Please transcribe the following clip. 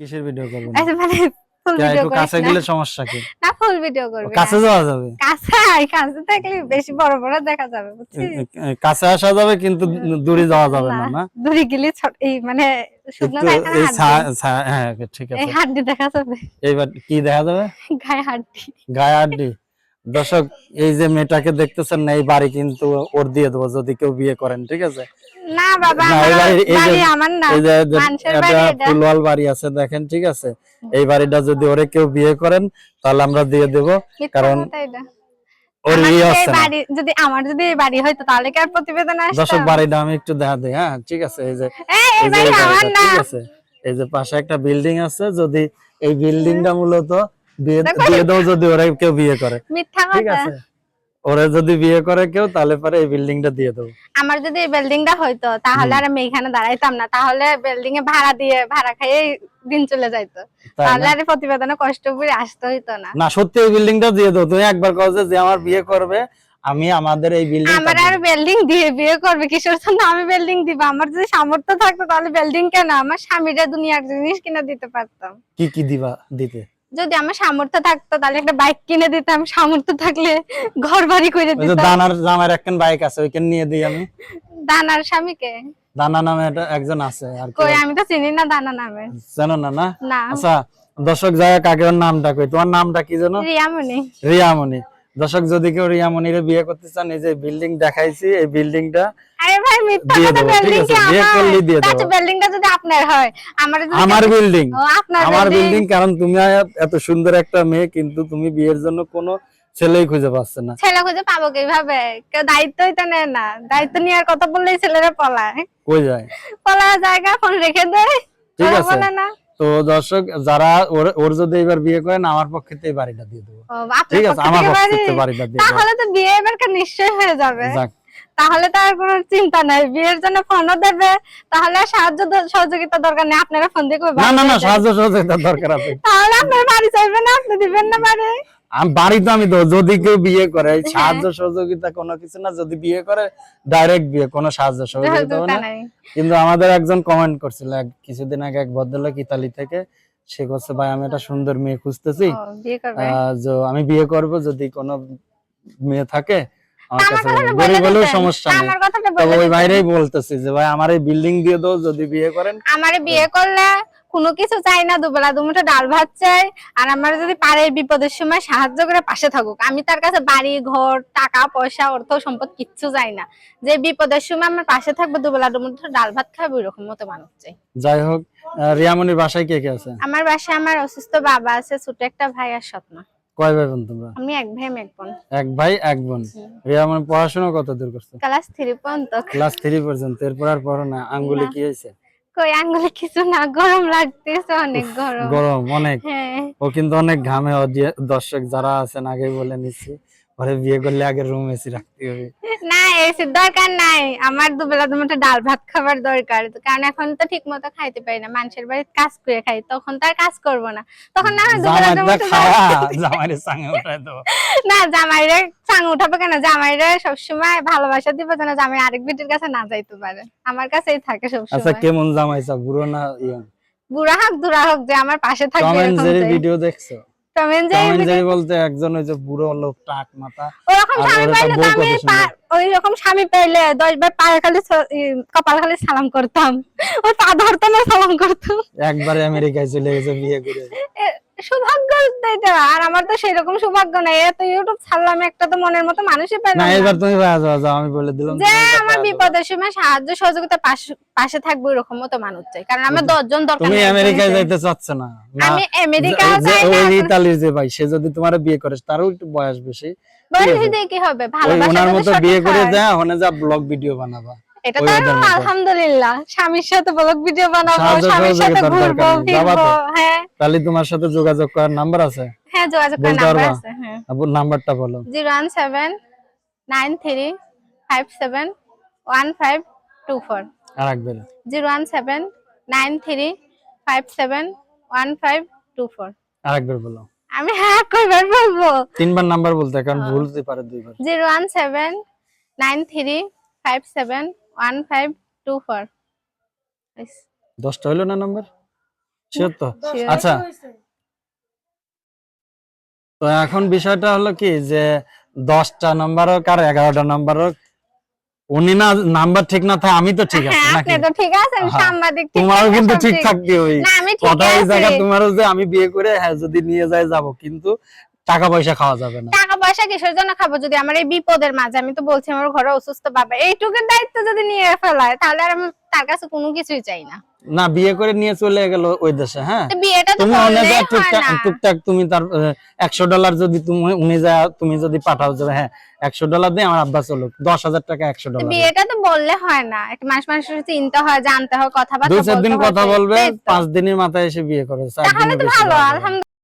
কিসের ভিডিও করবেন আচ্ছা মানে ফুল ভিডিও একটু কাছে গেলে সমস্যা কি? না ফুল ভিডিও করবি কাছে যাওয়া যাবে? কাছে আয়, কাছে থাকলে বেশি বড় বড় দেখা যাবে বুঝছিস? কাছে আসা যাবে কিন্তু দূরে যাওয়া যাবে না না দূরে গেলে এই মানে শুকনো এই হ্যাঁ ঠিক এই আছে। দেখা যাবে। এইবার কি দেখা যাবে? গায়ে হাড্ডি গায়ে দর্শক এই যে মেয়েটাকে দেখতেছেন না এই বাড়ি কিন্তু ওর দিয়ে দেবো যদি কেউ বিয়ে করেন ঠিক আছে? না বাবা আমার না এই যে বাড়ি আছে দেখেন ঠিক আছে? এই বাড়িটা যদি ওরে কেউ বিয়ে করেন তাহলে আমরা দিয়ে দেব কারণ কথা এটা। ওর আমার যদি এই হচ্ছে না। বাড়ি যদি আমার যদি এই বাড়ি হয়তো তাহলে কি আর প্রতিবেদন আসতো দর্শক বাড়িটা আমি একটু দেখা দিই হ্যাঁ ঠিক আছে? এই যে এই এই এই যে বাড়ি এই আমার বাড়িটা, ঠিক আছে? এই যে পাশে একটা বিল্ডিং আছে যদি এই বিল্ডিংটা মূলত বিয়ে দাও যদি ওরা কেউ বিয়ে করে। মিথ্যা ঠিক কথা। আছে? ওরা যদি বিয়ে করে কেউ তাহলে পরে এই বিল্ডিংটা দিয়ে দেবো আমার যদি এই বিল্ডিংটা হইতো তাহলে আর আমি এখানে দাঁড়াইতাম না। তাহলে বিল্ডিং এ ভাড়া দিয়ে ভাড়া খাইয়ে দিন চলে যাইতো। তাহলে আর প্রতিবেদনে কষ্ট করে আসতে হইতো না। না সত্যি এই বিল্ডিংটা দিয়ে দাও। তুমি একবার কও যে যে আমার বিয়ে করবে আমি আমাদের এই বিল্ডিং আমার আর বিল্ডিং দিয়ে বিয়ে করবে কিশোর জন্য? আমি বিল্ডিং দিব। আমার যদি সামর্থ্য থাকতো তাহলে বিল্ডিং কেন? আমার স্বামীরা দুনিয়ার জিনিস কিনা দিতে পারতাম। কি কি দিবা দিতে? যদি আমার সামর্থ্য থাকতো তাহলে একটা বাইক কিনে দিতাম। সামর্থ্য থাকলে ঘর বাড়ি করে দিতাম। দানার জামার একখান বাইক আছে ওইখান নিয়ে দিই আমি। দানার স্বামীকে? দানা নামে একজন আছে আর কই আমি তো চিনি না দানা নামে। জানো না না? আচ্ছা দর্শক যায় কাকে ওর নামটা কই। তোমার নামটা কি জানো? রিয়ামণি। রিয়ামণি। দর্শক যদি কেউ রিয়ামণিরে বিয়ে করতে চান এই যে বিল্ডিং দেখাইছি এই বিল্ডিংটা মিথ্যা কথা বিল্ডিং কি আমার? আচ্ছা বিল্ডিংটা যদি আপনার হয় আমার যদি আমার বিল্ডিং আমার বিল্ডিং কারণ তুমি এত সুন্দর একটা মেয়ে কিন্তু তুমি বিয়ের জন্য কোনো ছেলেই খুঁজে পাচ্ছে না। ছেলে খুঁজে পাবো কীভাবে? কেউ দায়িত্বই তো নেয় না। দায়িত্ব নেওয়ার কথা বললেই ছেলেরা পলায়। কই যায়? পলার জায়গা ফোন রেখে দেয় ঠিক আছে। তো দর্শক যারা ওর- যদি এবার বিয়ে করেন আমার পক্ষে তো এই বাড়িটা দিয়ে দেবো। ঠিক আছে আমার পক্ষে বাড়িটা দিয়ে তাহলে তো বিয়ে এবার নিশ্চয় হয়ে যাবে। তাহলে তো আর কোনো চিন্তা নাই। বিয়ের জন্য ফোনও দেবে। তাহলে সাহায্য সহযোগিতা দরকার নেই। আপনারা ফোন দিয়ে না না না সাহায্য সহযোগিতার দরকার আছে। তাহলে আপনার বাড়ি চাইবেন না আপনি দিবেন না বাড়ি? আমি বাড়ি তো আমি যদি কেউ বিয়ে করে হ্যাঁ। সাহায্য সহযোগিতা কোনো কিছু না। যদি বিয়ে করে ডাইরেক্ট বিয়ে কোনো সাহায্য সহযোগিতা না। কিন্তু আমাদের একজন কমেন্ট করছিল কিছুদিন আগে এক ভদ্রলোক ইতালি থেকে সে করছে ভাই আমি একটা সুন্দর মেয়ে খুঁজতেছি। আমি বিয়ে করব যদি কোনো মেয়ে থাকে আমার আমার কাছে কথাটা বলো। বলে গরিব হলেও সমস্যা নেই। তবে ওই বাইরেই বলতেছি যে ভাই আমার এই বিল্ডিং দিয়ে দাও যদি বিয়ে করেন। আমারে বিয়ে করলে কোনো কিছু চাই না দুবেলা দুমুঠো ডাল ভাত চাই। আর আমার যদি পারে বিপদের সময় সাহায্য করে পাশে থাকুক। আমি তার কাছে বাড়ি ঘর টাকা পয়সা অর্থ সম্পদ কিচ্ছু চাই না। যে বিপদের সময় আমার পাশে থাকবে দুবেলা দুমুঠো ডাল ভাত খাবে ওইরকম মতো মানুষ চাই। যাই হোক রিয়ামনির বাসায় কে কে আছে? আমার বাসায় আমার অসুস্থ বাবা আছে ছোট একটা ভাই আর স্বপ্ন। কয় ভাই বোন তোমরা? আমি এক ভাই এক বোন। এক ভাই এক বোন। রিয়া মানে পড়াশোনা কত দূর করছে? ক্লাস থ্রি পর্যন্ত। ক্লাস 3 পর্যন্ত এরপর আর পড়ো না। আঙ্গুলে কি হয়েছে? কই আঙ্গুলে কিছু না গরম লাগতেছে অনেক গরম। গরম অনেক। হ্যাঁ। ও কিন্তু অনেক ঘামে দর্শক যারা আছেন আগে বলে নিচ্ছি পরে বিয়ে করলে আগে রুম এসি রাখতে হবে। না এসির দরকার নাই। আমার দুবেলা দুমুঠো ডাল ভাত খাবার দরকার। কারণ এখন তো ঠিক মতো খাইতে পারি না। মানুষের বাড়িতে কাজ করে খাই তখন তো আর কাজ করব না। তখন না দুবেলা দুমুঠো জামাইরে সাঙ্গে দেবো। না জামাইরে চাং উঠাবে কেন? জামাইরে সবসময় ভালোবাসা দিব যেন জামাই আরেক বেটির কাছে না যাইতে পারে। আমার কাছেই থাকে আচ্ছা সবসময় কেমন জামাইছা বুড়ো না ইয়ং? বুড়া হোক দুরা হোক যে আমার পাশে থাকবে। ভিডিও দেখছ। বলতে একজন ওই যে বুড়ো লোক টাক মাথা ওরকম স্বামী পাইলে আমি ওই রকম স্বামী পাইলে দশ বার পায়ে খালি কপাল খালি সালাম করতাম। ওই পা ধরতাম সালাম করতাম একবারে আমেরিকায় চলে গেছে বিয়ে করে। সৌভাগ্য এটা আর আমার তো সেরকম সৌভাগ্য নাই। এত ইউটিউব ছাড়লাম একটা তো মনের মতো মানুষই না পেলাম না। এবার তুমি ভাইয়া যাও যাও আমি বলে দিলাম যে আমার বিপদের সময় সাহায্য সহযোগিতা পাশে- থাকবে ওরকম মতো মানুষ চাই। কারণ আমার দরকার তুমি আমেরিকায় যাইতে চাচ্ছ না। আমি আমেরিকা যাই ওই না ইতালির যে ভাই সে যদি তোমার বিয়ে করে তারও একটু বয়স বেশি। বয়স দিয়ে কি হবে? ভালোবাসা ওনার মতো বিয়ে করে যা ওখানে যা ব্লগ ভিডিও বানাবা। এটা তো আলহামদুলিল্লাহ। স্বামীর সাথে ব্লগ ভিডিও বানাবো স্বামীর সাথে ঘুরবো ফিরবো হ্যাঁ। তাহলে তোমার সাথে যোগাযোগ করার নাম্বার আছে? হ্যাঁ যোগাযোগ করার নাম্বার আছে হ্যাঁ। নাম্বারটা বলো। বলো। আমি হ্যাঁ কয়বার বলব? তিনবার নাম্বার বলতে কারণ ভুলতে পারে দুইবার। Zero one five two four দশটা হইল না নাম্বার? শিওর তো? আচ্ছা। তো এখন বিষয়টা হলো কি যে দশটা নাম্বার হোক আর এগারোটা নাম্বার হোক উনি না নাম্বার ঠিক না থাকে আমি তো ঠিক আছে হ্যাঁ আপনি তো ঠিক আছেন হ্যাঁ। সাংবাদিক তোমারও আছে, কিন্তু ঠিক। থাকতে ওই। আমি কথা ওই জায়গা তোমারও যে আমি বিয়ে করে হ্যাঁ যদি নিয়ে যাই যাব। কিন্তু টাকা পয়সা খাওয়া যাবে না। টাকা পয়সা কিসের জন্য খাব? যদি আমার এই বিপদের মাঝে আমি তো বলছি আমার ঘরে অসুস্থ বাবা এইটুকুর দায়িত্ব যদি নিয়ে ফেলায় তাহলে আর আমি তার কাছে কোনো কিছুই চাই না। না বিয়ে করে নিয়ে চলে গেল ওই দেশে হ্যাঁ? তুমি টুকটাক তুমি তার একশো ডলার যদি তুমি উনি যা তুমি যদি পাঠাও যে হ্যাঁ একশো ডলার দিয়ে আমার আব্বা চলুক দশ হাজার টাকা একশো ডলার। বিয়েটা তো বললে হয় না। একটা মাস মানুষের চিন্তা হয় জানতে হয় কথাবার্তা দুই চার দিন কথা বলবে পাঁচ দিনের মাথায় এসে বিয়ে করে তাহলে তো ভালো আলহামদুলিল্লাহ।